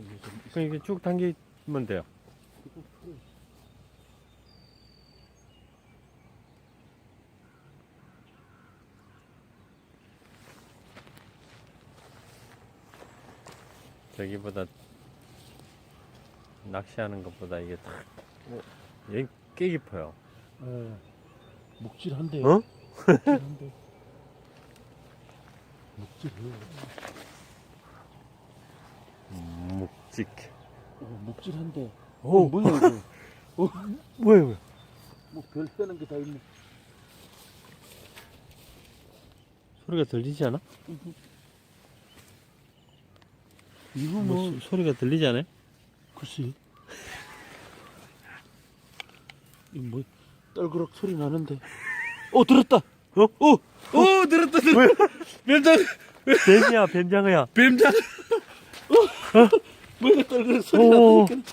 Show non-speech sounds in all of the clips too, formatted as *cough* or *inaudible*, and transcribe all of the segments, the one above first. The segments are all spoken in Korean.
좀. 그럼 이게 쭉 당기면 돼요. 저기보다 낚시하는 것보다 이게 다 어, 여기 꽤 깊어요. 예. 묵질한데요. 어? 묵질한데. 묵질해 요. 묵직. 오, 묵질한데. 오, 어, 뭐야 이거? *laughs* 뭐야 뭐야? 뭐별 빼는 게 다 있네. 소리가 들리지 않아? 이거 뭐뭐 소, 소리가 들리지 않아요? 글쎄. 이뭐 떨그럭 소리 나는데. 어 들었다. 어? 어, 어 들었다. 들었다. 뱀장, 뱀이야 뱀장어야. 뱀장. 어, 뭐야 떨그럭 소리 오. 나니까.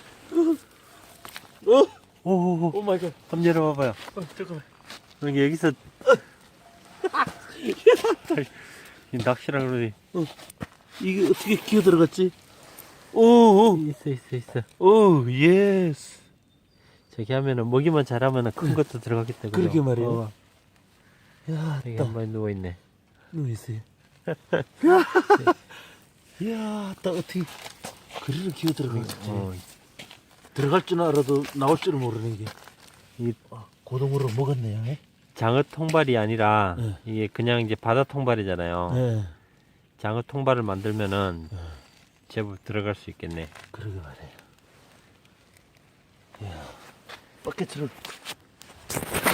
어, 오오오. 오 마이 갓. 한번 열어봐봐요. 어, 잠깐만. 여기 여기서 *laughs* 이 낚시라 그러지. 이게 어떻게 기어 들어갔지? 오, 오, 있어 있어 있어. 오, 예스. 저기 하면은 먹이만 잘하면은 큰 것도 들어가겠다. 그죠? 그러게 말이에요. 어, 야, 여기 딱한 마리 누워 있네. 누워 있어요. *laughs* 야, 딱 어떻게 그리로 기어 들어갔지? 어, 들어갈 줄 알아도 나올 줄을 모르는 게. 이 아, 고동으로 먹었네요. 예? 장어 통발이 아니라 네. 이게 그냥 이제 바다 통발이잖아요. 네. 장어 통발을 만들면은 네. 제법 들어갈 수 있겠네. 그러게 말이에요. 야, 버켓으로